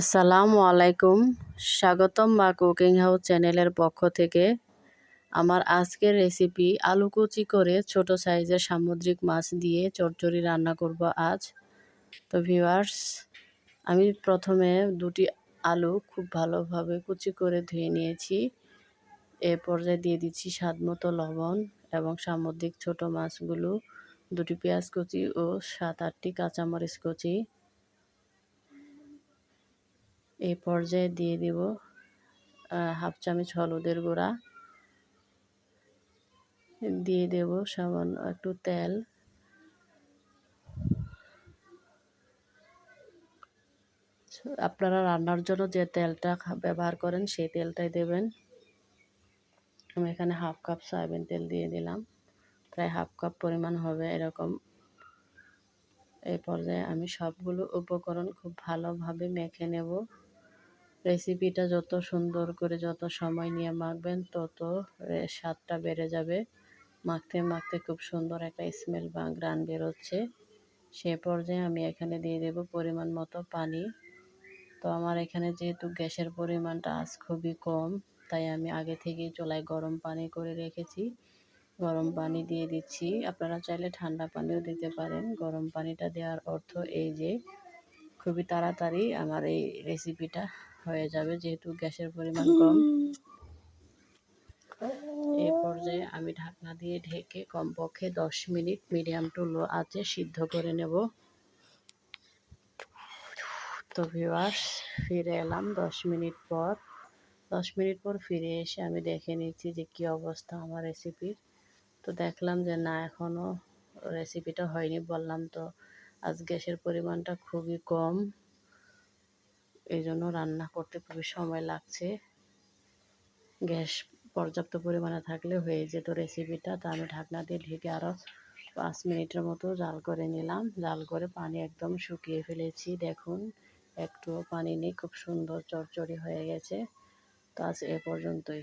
আসসালামু আলাইকুম। স্বাগতম মা কুকিং হাউস চ্যানেলের পক্ষ থেকে। আমার আজকের রেসিপি আলু কুচি করে ছোট সাইজের সামুদ্রিক মাছ দিয়ে চচ্চড়ি রান্না করব আজ। তো ভিউয়ার্স, আমি প্রথমে দুটি আলু খুব ভালোভাবে কুচি করে ধুয়ে নিয়েছি। এ পর্যায়ে দিয়ে দিচ্ছি স্বাদ মতো লবণ এবং সামুদ্রিক ছোট মাছগুলো, দুটি পেঁয়াজ কুচি ও সাত আটটি কাঁচামরিচ কুচি। এই পর্যায়ে দিয়ে দিব হাফ চামচ হলুদের গুঁড়া। দিয়ে দেব সামান্য একটু তেল। আপনারা রান্নার জন্য যে তেলটা ব্যবহার করেন সেই তেলটাই দেবেন। আমি এখানে হাফ কাপ সয়াবিন তেল দিয়ে দিলাম। প্রায় হাফ কাপ পরিমাণ হবে এরকম। এই পর্যায়ে আমি সবগুলো উপকরণ খুব ভালোভাবে মেখে নেব। রেসিপিটা যত সুন্দর করে যত সময় নিয়ে মাখবেন, তত স্বাদটা বেড়ে যাবে। মাখতে মাখতে খুব সুন্দর একটা স্মেল বা গ্রান বেরোচ্ছে। সে পর্যায়ে আমি এখানে দিয়ে দেব পরিমাণ মতো পানি। তো আমার এখানে যেহেতু গ্যাসের পরিমাণটা আজ খুবই কম, তাই আমি আগে থেকেই চুলায় গরম পানি করে রেখেছি। গরম পানি দিয়ে দিচ্ছি। আপনারা চাইলে ঠান্ডা পানিও দিতে পারেন। গরম পানিটা দেওয়ার অর্থ এই যে, খুবই তাড়াতাড়ি আমার এই রেসিপিটা হয়ে যাবে যেহেতু গ্যাসের পরিমাণ কম। এই পর্যায়ে আমি ঢাকনা দিয়ে ঢেকে কমপক্ষে দশ মিনিট মিডিয়াম টু লো আছে সিদ্ধ করে নেব। তো ভিওয়ার্স ফিরে এলাম দশ মিনিট পর। দশ মিনিট পর ফিরে এসে আমি দেখে নিচ্ছি যে কি অবস্থা আমার রেসিপির তো দেখলাম যে না এখনও রেসিপিটা হয়নি বললাম তো। আজ গ্যাসের পরিমাণটা খুবই কম। এই জন্য রান্না করতে খুবই সময় লাগছে। গ্যাস পর্যাপ্ত পরিমাণে থাকলে হয়ে যেত রেসিপিটা তা আমি ঢাকনা দিয়ে ঢেকে আরও পাঁচ মিনিটের মতো জাল করে নিলাম। জাল করে পানি একদম শুকিয়ে ফেলেছি। দেখুন, একটুও পানি নেই, খুব সুন্দর চড়চড়ি হয়ে গেছে। তো আজ এ পর্যন্তই।